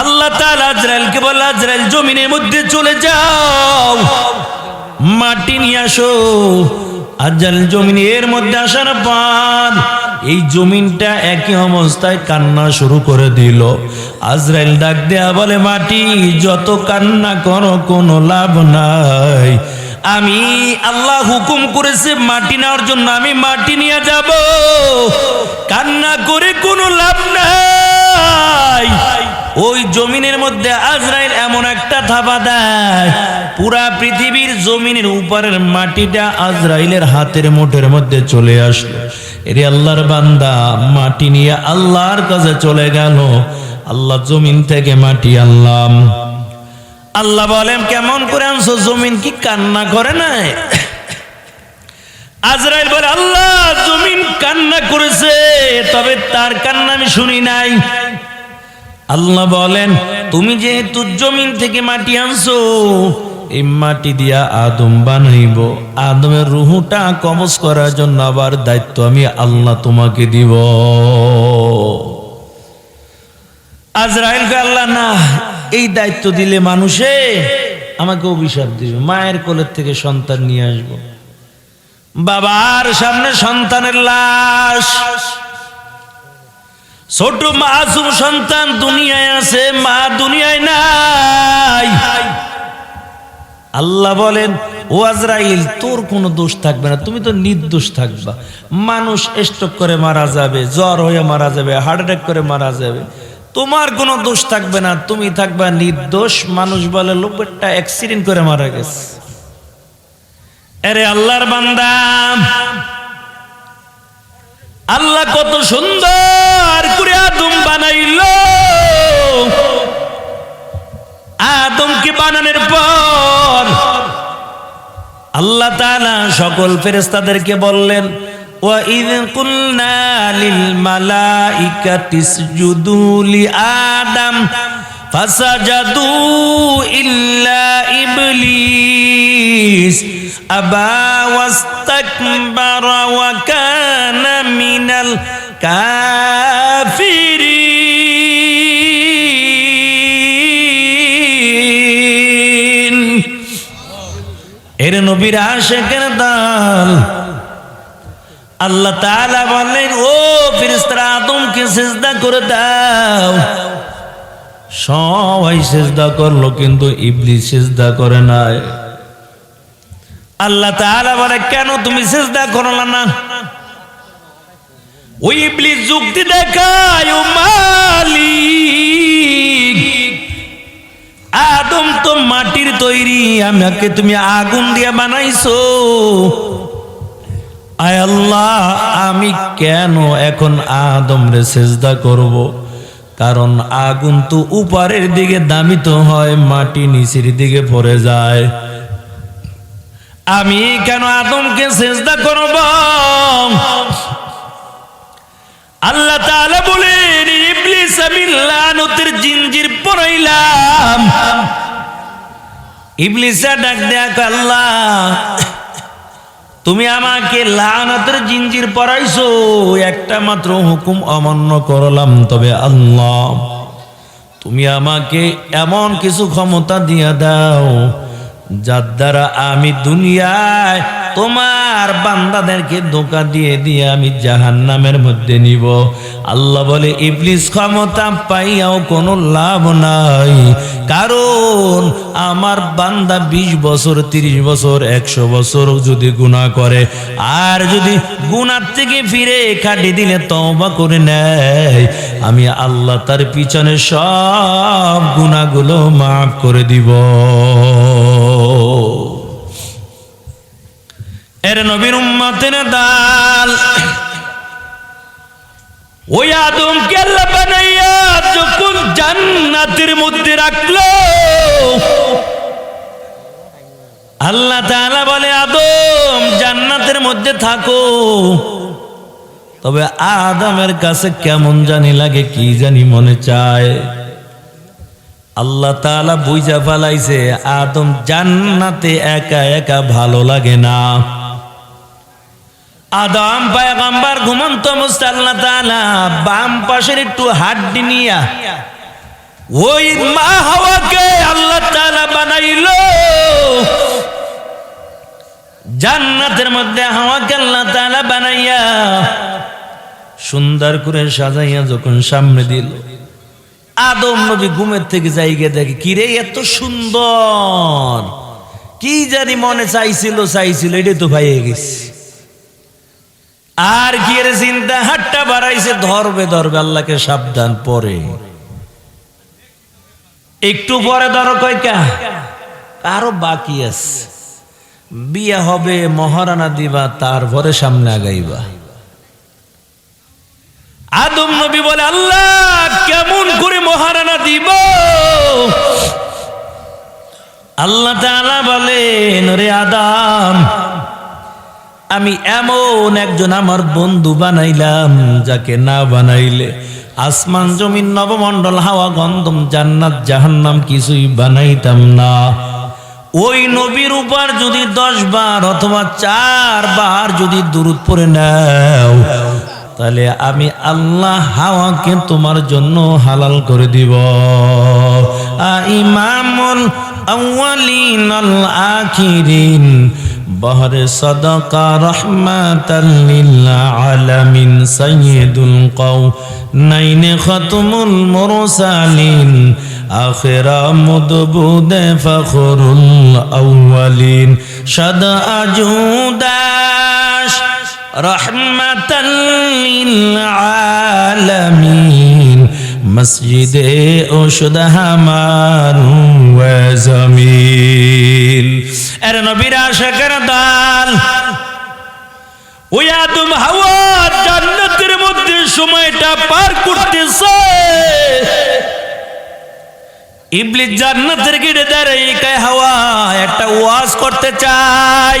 আল্লাহ আজরাইলকে বলল আজরাইল জমিনের মধ্যে চলে যাও। মাটি নিয়ে আসো। আজরাইল জমিনের মধ্যে আসার পর এই জমিনটা একই অবস্থায় কান্না শুরু করে দিল। আজরাইল ডাক দেয়া বলে, মাটি, যত কান্না করো, কোনো লাভ নাই। আমি আল্লাহ হুকুম করেছে, মাটি নেওয়ার জন্য আমি মাটি নিয়ে যাব। কান্না করে কোনো লাভ নাই। ওই জমিনের মধ্যে আজরাইল এমন একটা থাপা দেয়, পুরা পৃথিবীর জমিনের উপরের মাটিটা আজরাইলের হাতের মুঠের মধ্যে চলে আসলো। এরে আল্লাহর বান্দা, মাটি নিয়ে আল্লাহর কাছে চলে গেল। আল্লাহ জমিন থেকে মাটি আনলাম। আল্লাহ বলেন, কেমন করে আনছো? জমিন কি কান্না করে নাই? আজরাইল বলে, আল্লাহ, জমিন কান্না করেছে, তবে তার কান্না আমি শুনি নাই। আল্লাহ বলেন, তুমি যেহেতু জমিন থেকে মাটি আনছো, এই মাটি দিয়া আদম বানাইব। আদমের রুহুটা কবজ করার জন্য আবার দায়িত্ব আমি আল্লাহ তোমাকে দিব। আজরাইলকে আল্লাহ, না, এই দায়িত্ব দিলে মানুষে আমাকে অভিশাপ দিবে। মায়ের কোলের থেকে সন্তান নিয়ে আসব। বাবার সামনে সন্তানের লাশ। ছোট মাসুম সন্তান দুনিয়ায় আছে, মা দুনিয়ায় নাই। আল্লাহ বলেন, ও আজরাইল, তোর কোনো দোষ থাকবে না, তুমি তো নির্দোষ থাকবা। মানুষ স্ট্রোক করে মারা যাবে, জ্বর হয়ে মারা যাবে, হার্ট অ্যাটাক করে মারা যাবে। তোমার কোনো দোষ থাকবে না, তুমি থাকবা নির্দোষ। মানুষ বলে, লোকেরটা অ্যাক্সিডেন্ট করে মারা গেছে। আরে আল্লাহর বান্দা আল্লাহ কত সুন্দর করে আদম বানাইল আদমকে বানানোর পর আল্লাহ তাআলা সকল ফেরেশতাদেরকে বললেন وَإِذْ قُلْنَا لِلْمَلَائِكَةِ اسْجُدُوا لِآدَمَ فَسَجَدُوا إِلَّا إِبْلِيسَ أَبَى وَاسْتَكْبَرَ وَكَانَ مِنَ الْكَافِرِينَ এর নবীর আশেকের দল আল্লাহ তাআলা বললেন ও ফেরেশতারা আদমকে সিজদা করে দাও সবাই সিজদা করলো কিন্তু ইবলিস সিজদা করে নাই আল্লাহ তাআলা বলে, কেন তুমি সিজদা করলা না? ওই ইবলিস যুক্তি দেখায় ও আদম তো মাটির তৈরি, আমাকে তুমি আগুন দিয়ে বানাইছো। আয় আল্লাহ, আমি কেন এখন আদম রে সেজদা করব? কারণ আগুন তো উপরের দিকে দামিত হয়, মাটি নিচের দিকে পড়ে যায়। আমি কেন আদমকে সেজদা করব? আল্লাহ তাআলা বলেন, ইবলিস আমি লানতের জিনজির পরাইলাম। ইবলিসা ডাক দেখ আল্লাহ, তুমি আমাকে লানতের জিনজির পরাইছো, একটা মাত্র হুকুম অমান্য করলাম, তবে আল্লাহ, তুমি আমাকে এমন কিছু ক্ষমতা দিয়া দাও যার দ্বারা আমি দুনিয়ায় তোমার বান্দাদেরকে ধোকা দিয়ে দিয়ে আমি জাহান নামের মধ্যে নিব। আল্লাহ বলে, ইবলিস ক্ষমতা পাইয়াও কোনো লাভ নাই। কারণ আমার বান্দা বিশ বছর, তিরিশ বছর, একশো বছর যদি গুণা করে, আর যদি গুণার থেকে ফিরে খাটি দিলে তবা করে নেয়, আমি আল্লাহ তার পিছনে সব গুণাগুলো মাফ করে দিব। এর নবীর উম্মতের দাল। ওই আদমকে আল্লাহ বানাইয়া যখন জান্নাতের মধ্যে রাখল, আল্লাহ তাআলা বলে, আদম, জান্নাতের মধ্যে থাকো। তবে আদমের কাছে কেমন জানি লাগে, কি জানি মনে চায়। আল্লাহ তাআলা বুঝা ফালাইছে, আদম জান্নাতে একা একা ভালো লাগে না। আদম পায়গাম্বার ঘুমন্ত মুস্তাল্লাহ তাআলা বাম পাশের একটু হাড্ডি নিয়া ওই মা হাওয়াকে আল্লাহ তালা বানাইলো। জান্নাতের মধ্যে হাওয়াকে আল্লাহ তাআলা বানাইয়া সুন্দর করে সাজাইয়া যখন সামনে দিল। আদম নবী ঘুমের থেকে যাইগে দেখে, কিরে, এত সুন্দর। কি জানি মনে চাইছিল চাইছিল, এটাই তো ভাইয়ে গেছে। আর কি এর চিন্তা? হাটটা বাড়াইছে, ধরবে ধরবে, আল্লাহকে সাবধান পরে। একটু পরে ধরো কয়কা আরও বাকি আছে। বিয়া হবে, মহারানা দিবা, তারপরে সামনে আগাইবা। আদম নবী বলে, আল্লাহ, কেমন করে মহারানা দিব? আল্লাহ তাআলা বলেন রে আদম, আমি এমন একজন আমার বন্ধু বানাইলাম, যাকে না বানাইলে আসমান, জমিন, নবমণ্ডল, হাওয়া, গন্ধম, জান্নাত, জাহান্নাম কিছুই বানাইতাম না। ওই নবীর উপর যদি দশ বার অথবা চার বার যদি দূরত পড়ে নাও তাহলে আমি আল্লাহ হাওয়াকে তোমার জন্য হালাল করে দিব। ইমামুল আউয়ালিন আল আখিরিন। বহর সদকা রহমাতাল লিল আলামিন। সাইয়্যিদুল কও নাইনে খতমুল মুরসালিন। আখিরা মুদবুদে ফখরুল আউয়ালিন। সদ আজুদাস রহমাতাল লিল আলামিন মসজিদে ওষুধ হামার জমিল। এর নবীর আশেকের দাল। ওই আদম হাওয়া জান্নাতের মধ্যে সময়টা পার করতেছে। ইবলিস জান্নাতের গিরে দাঁড়িয়ে হাওয়া, একটা ওয়াজ করতে চাই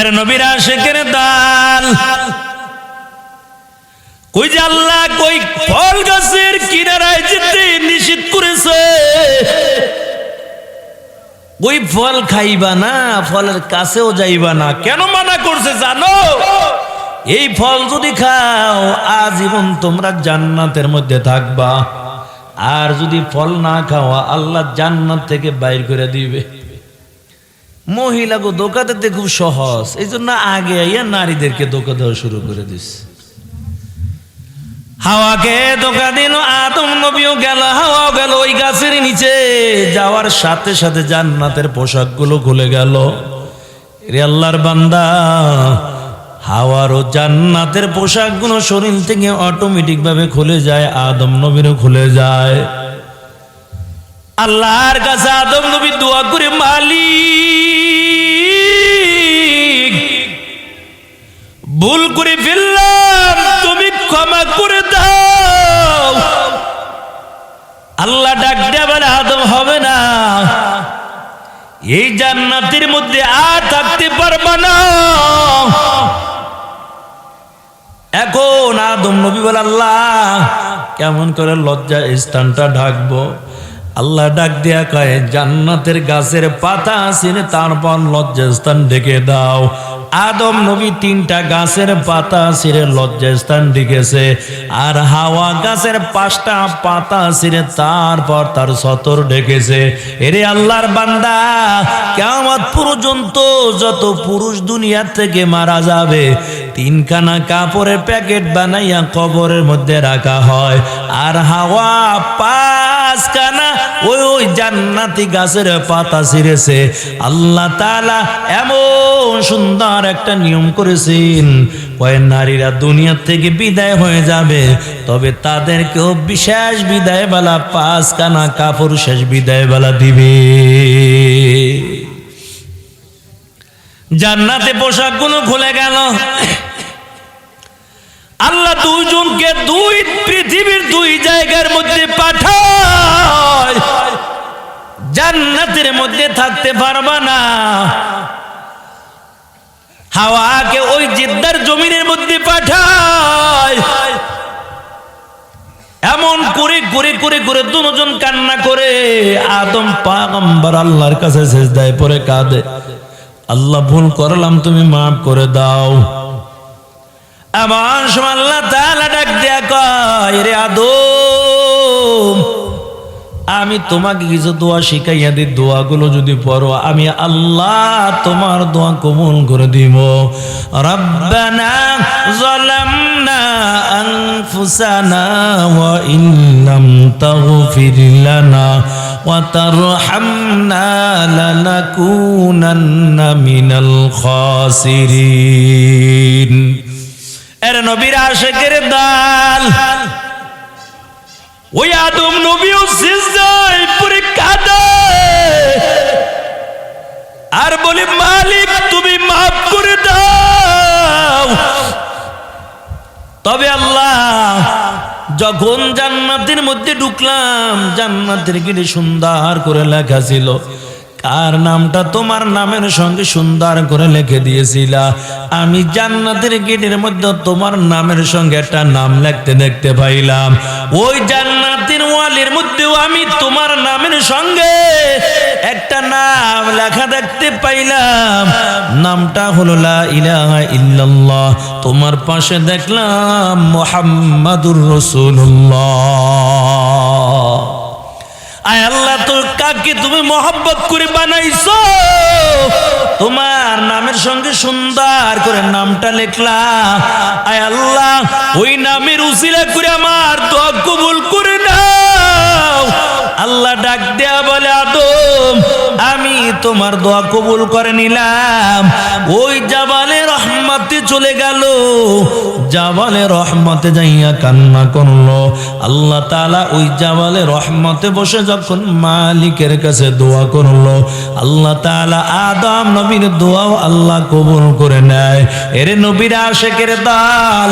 এর নবীর আশেকের দাল। কই যে আল্লাহ, কই ফল গাছের কিনারায় যেতে নিষেধ করেছে। ওই ফল খাইবা না, ফলের কাছেও যাইবা না, কেন মানা করছে জানো? এই ফল যদি খাও, আজীবন তোমরা জান্নাতের মধ্যে থাকবা। আর যদি ফল না খাওয়া, আল্লাহ জান্নাত থেকে বাইর করে দিবে। মহিলাকে দোকা দিতে খুব সহজ। এই জন্য আগে আইয়া নারীদেরকে দোকা দেওয়া শুরু করে দিছে হাওয়াকে দোকা দিল, আদম নবীও গেল, হাওয়াও গেল, ওই গাছের নিচে। যাওয়ার সাথে সাথে জান্নাতের পোশাকগুলো খুলে গেল। রে আল্লাহর বান্দা, হাওয়ার ও জান্নাতের পোশাকগুলো শরীর থেকে অটোমেটিক ভাবে খুলে যায়, আদম নবীরও খুলে যায়। আল্লাহর কাছে আদম নবী দোয়া করে, মালিক, ভুল করে ফেললাম, তুমি ক্ষমা করে দাও। আল্লাহ ডাক দেবার আদম, হবে না। এই জান্নাতের মধ্যে আর থাকতে পারবা না। এখন আদম নবী বলে, আল্লাহ, কেমন করে লজ্জা স্থানটা ঢাকবো? আল্লাহ ডাক দিয়া কয়, জান্নাতের গাছের পাতা ছিঁড়ে তারপর লজ্জাস্থান ডেকে দাও। আদম নবী তিনটা গাছের পাতা ছিঁড়ে লজ্জাস্থান ডেকেছে। আর হাওয়া গাছের পাঁচটা পাতা ছিঁড়ে তারপর তার সতর ডেকেছে। এরে আল্লাহর বান্দা কেমন পর্যন্ত যত পুরুষ দুনিয়ার থেকে মারা যাবে, তিনখানা কাপড়ের প্যাকেট বানাইয়া কবরের মধ্যে রাখা হয়। আর হাওয়া পাঁচখানা ওই ওই জান্নাতি গাছের পাতা ছিঁড়েছে। আল্লাহ তালা এমন সুন্দর একটা নিয়ম করেছেন, কয় নারীরা থেকে বিদায় হয়ে যাবে, তবে তাদেরকেও বিশেষ কাপড় শেষ দিবে। জান্নাতে খুলে গেল। আল্লাহ দুইজনকে দুই পৃথিবীর দুই জায়গার মধ্যে পাঠায় জান্নাতের মধ্যে থাকতে পারবা না। হাওয়াকে ওই জিদ্দার জমিনের মধ্যে পাঠায়। এমন করে করে করে করে দুজন কান্না করে। আদম পাগম্বর আল্লাহর কাছে শেষ দেয় পরে কাঁদে। আল্লাহ ভুল করলাম, তুমি মাফ করে দাও। এমন সময় আল্লাহ তাআলা ডাক দেয়া কয়, রে আদম আমি তোমাকে কিছু দোয়া শিখাইয়া দিই, দোয়াগুলো যদি পড়ো, আমি আল্লাহ তোমার দোয়া কবুল করে দিব। রব্বানা যালামনা আনফুসানা ওয়া ইন লাম তাগফির লানা ওয়া তারহামনা লানাকুনান্না মিনাল খাসিরিন। এর নবীর আশেকের দাল ওই আদম নবীও সিজদায় পরে কাঁদে। আর বলি, মালিক, তুমি মাফ করে দাও। তবে আল্লাহ, যখন জান্নাতের মধ্যে ঢুকলাম, জান্নাতের গিরে সুন্দর করে লেখা ছিল কার নামটা তোমার নামের সঙ্গে সুন্দর করে লিখে দিয়েছিলা। আমি জান্নাতের গেটের মধ্যে তোমার নামের সঙ্গে একটা নাম লিখতে দেখতে পাইলাম। ওই জান্নাতের ওয়ালের মধ্যেও আমি তোমার নামের সঙ্গে একটা নাম লেখা দেখতে পাইলাম। নামটা হলো লা ইলাহা ইল্লাল্লাহ। তোমার পাশে দেখলাম মোহাম্মদুর রসুল্লাহ আয় আল্লাহ, তোর কাকে তুমি মোহাব্বত করে বানাইছো? তোমার নামের সঙ্গে সুন্দর করে নামটা লিখলা। আয় আল্লাহ, ওই নামের উসিলা করে আমার দোয়া কবুল করে নাও। আল্লাহ ডাক দেয়া বলে, আদম, আমি তোমার দোয়া কবুল করে নিলাম। ওই জাবালে রহমতে চলে গেল। জাবালে রহমতে যাইয়া কান্না করল। আল্লাহ তাআলা ওই জাবালে রহমতে বসে যখন মালিকের কাছে দোয়া করল, আল্লাহ তাআলা আদম নবীর দোয়াও আল্লাহ কবুল করে নেয়। এরে নবীর আশেকের দাল,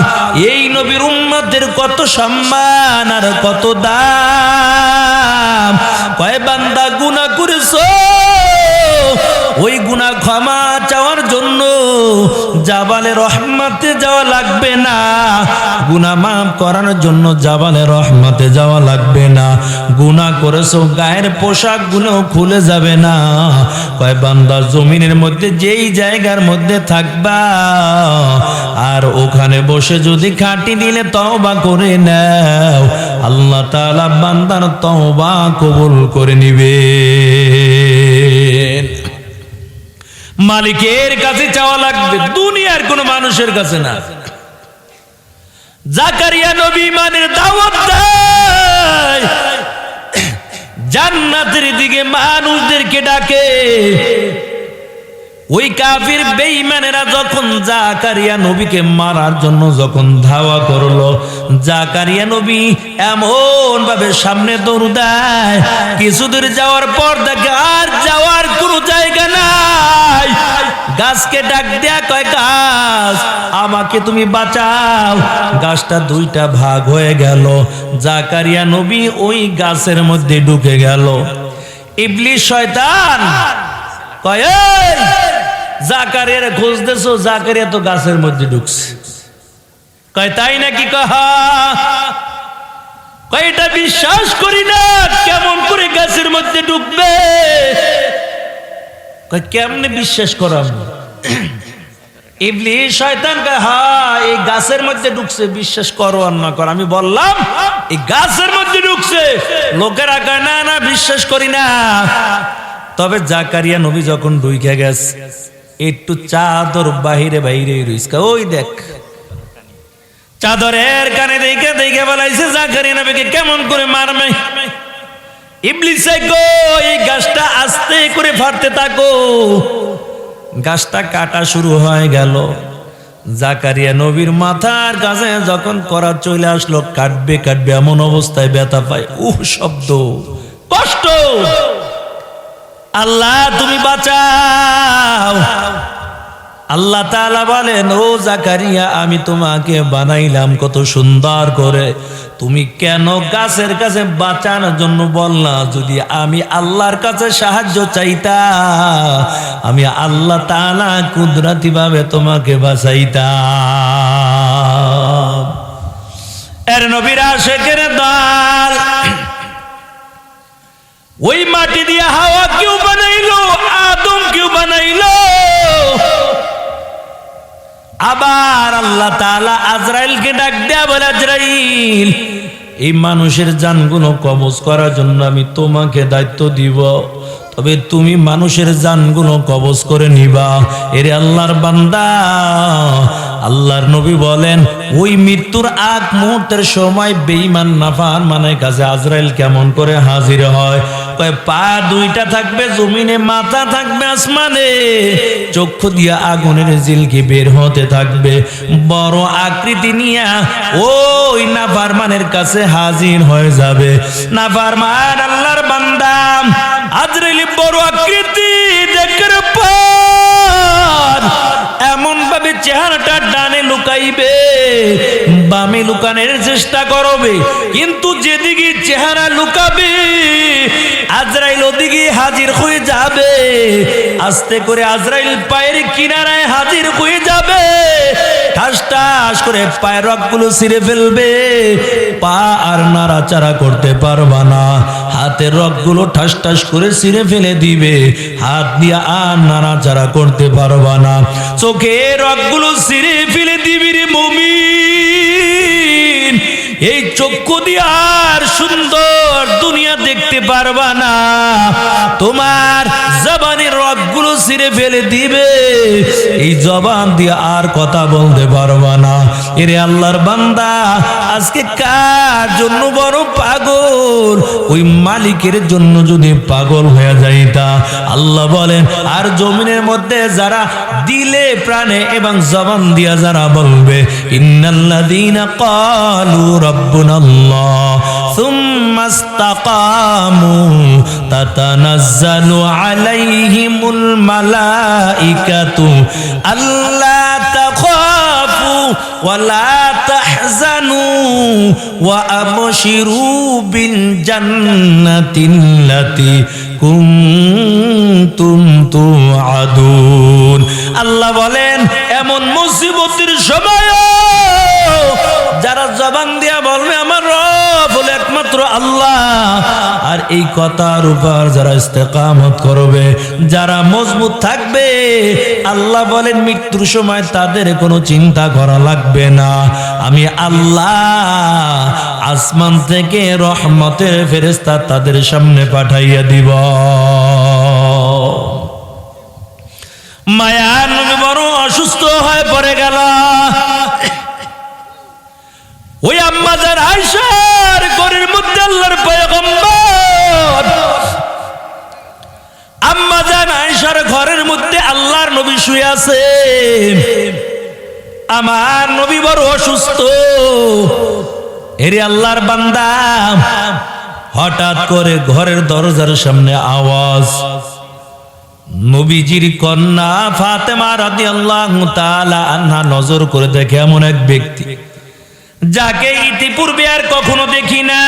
এই নবীর উম্মতের কত সম্মান আর কত দাম। কয় বান্দা, গুনাহ করেছ? ওই গুনা ক্ষমা চাওয়ার জন্য জাবালে রহমাতে যাওয়া লাগবে না। গুনা মাফ করানোর জন্য জাবালে রহমাতে যাওয়া লাগবে না। গুনা করেছ, গায়ের পোশাকগুলো খুলে যাবে না। কয় বান্দা, জমিনের মধ্যে যেই জায়গার মধ্যে থাকবা, আর ওখানে বসে যদি খাটি দিলে তওবা করে নাও। আল্লাহ তাআলা বান্দার তওবা কবুল করে নিবে। মালিকের কাছে চাওয়া লাগবে, দুনিয়ার কোন মানুষের কাছে না। জাকারিয়া নবী মানের দাওয়াত দেয়। জান্নাতের দিকে মানুষদেরকে ডাকে। ওই কাফির বেঈমানেরা যখন জাকারিয়া নবীকে মারার জন্য যখন ধাওয়া করল, জাকারিয়া নবী এমন ভাবে সামনে দৌড় দেয়, কিছু দূর যাওয়ার পর দেখে আর যাওয়ার কোনো জায়গা নাই। গাছকে ডাক দেয়া কয়, গাছ, আমাকে তুমি বাঁচাও। গাছটা দুইটা ভাগ হয়ে গেল। জাকারিয়া নবী ওই গাছের মধ্যে ঢুকে গেল। ইবলিশ শয়তান কয় "এই, জাকারিয়ার খুঁজতেছো জাকারিয়া তো গাছের মধ্যে ঢুকছে। কয় তাই নাকি কহা কয় এটা বিশ্বাস করি না কেমন করে গাছের মধ্যে ঢুকবে? কেমনে বিশ্বাস করাম? ইবলি শয়তান কয় হা এই গাছের মধ্যে ঢুকছে বিশ্বাস করো আর না করো। আমি বললাম এই গাছের মধ্যে ঢুকছে। লোকেরা কয় না না বিশ্বাস করি না। তবে জাকারিয়া নবী যখন ঢুইকে গেছে, একটু চাদর বাহিরে বাহিরে রইসকা ওই দেখ, চাদরের কানে দেখে দেখে বলাইছে, জাকারিয়া নবীকে কেমন করে মারবে? গো, এই গাছটা করে ফাটতে থাকো। গাছটা কাটা শুরু হয়ে গেল। জাকারিয়া নবীর মাথার কাছে যখন করা আসলো, কাটবে কাটবে এমন অবস্থায় ব্যথা উহ, শব্দ। কষ্ট। আল্লাহ, তুমি বাঁচাও। আল্লাহ তাআলা বলেন, ও জাকারিয়া, আমি তোমাকে বানাইলাম কত সুন্দর করে। তুমি কেন গাছের কাছে বাঁচানোর জন্য বললা, যদি আমি আল্লাহর কাছে সাহায্য চাইতা, আমি আল্লাহ তাআলা কুদরতি ভাবে তোমাকে বাঁচাইতাম এর নবীরা শেখের দল। মাটি দিয়ে হাওয়া কেউ বানাইলো, আদম কেউ বানাইলো। আবার আল্লাহ তালা আজরাইলকে ডাক দেয়া বলে, আজরাইল, এই মানুষের যানগুলো কবজ করার জন্য আমি তোমাকে দায়িত্ব দিব। তবে তুমি মানুষের জানগুলো কবজ করে নিবা। এরে আল্লাহর বান্দা, আল্লাহর নবী বলেন, ওই মৃত্যুর আগ মুহূর্তের সময় বেঈমান নাফান মানে কাছে আজরাইল কেমন করে হাজির হয়? পা দুইটা থাকবে, জমিনে মাথা থাকবে, আসমানে চক্ষু দিয়া আগুনের জিলকি বের হতে থাকবে। বড় আকৃতি নিয়া ওই নাফারমানের কাছে হাজির হয়ে যাবে। নাফারমান আল্লাহর বান্দা আজরাইল বড় আকৃতি দেখের পর এমন ভাবে চেহারাটা ডানে লুকাইবে, বামে লুকানোর চেষ্টা করবে। কিন্তু যেদিকে চেহারা লুকাবে, আজরাইল ওদিকে হাজির হয়ে যাবে। আস্তে করে আজরাইল পায়ের কিনারায় হাজির হয়ে যাবে। করে পায়ের রকগুলো ছিঁড়ে ফেলবে। পা আর নাড়াচাড়া করতে পারবা না। হাতের রকগুলো ঠাস ঠাস করে ছিঁড়ে ফেলে দিবে। হাত দিয়ে আর নাড়াচাড়া করতে পারবা না। চোখের রকগুলো ছিঁড়ে ফেলে দিবি রে মমিন। এই চক্ষু দিয়ে আর সুন্দর দুনিয়া দেখতে পারবা না। তোমার জবানের রথগুলো ছিঁড়ে ফেলে দিবে। এই জবান দিয়ে আর কথা বলতে পারবা না। এরে আল্লাহর বান্দা, আজকে কার জন্য বড় পাগল ওই মালিকের জন্য যদি পাগল হয়ে যাইতা আল্লাহ বলেন, আর জমিনের মধ্যে যারা দিলে প্রাণে এবং জবান দিয়া যারা বলবে, ইন্নাল্লাযীনা ক্বালু রাব্বুনাল্লাহ, সুম্মা ইসতাকামু তাতানাজ্জালু আলাইহিমুল মালাইকাতু, আল্লা তুআদুন। আল্লাহ বলেন এমন মুসিবতের সময় যারা জবান দিয়া বলবে আমার রব হলো একমাত্র আল্লাহ আর এই কথার উপর যারা ইস্তেকামত করবে, যারা মজবুত থাকবে, আল্লাহ বলেন, মৃত্যুর সময় তাদের কোনো চিন্তা করা লাগবে না। আমি আল্লাহ আসমান থেকে ফেরেস্তা তাদের সামনে পাঠাইয়া দিব। মায়া নবী বড় অসুস্থ হয়ে পড়ে গেল। ওই আম্মাজার আয়সার আয়সার ঘরের মধ্যে আল্লাহর নবী শুয়ে আছে, আমার নবী বড় অসুস্থ। এরে আল্লাহর বান্দা, হঠাৎ করে ঘরের দরজার সামনে আওয়াজ। নবীজির কন্যা ফাতেমা রাদিয়াল্লাহু তাআলা আনহা নজর করে দেখে এমন এক ব্যক্তি, যাকে ইতিপূর্বে আর কখনো দেখি না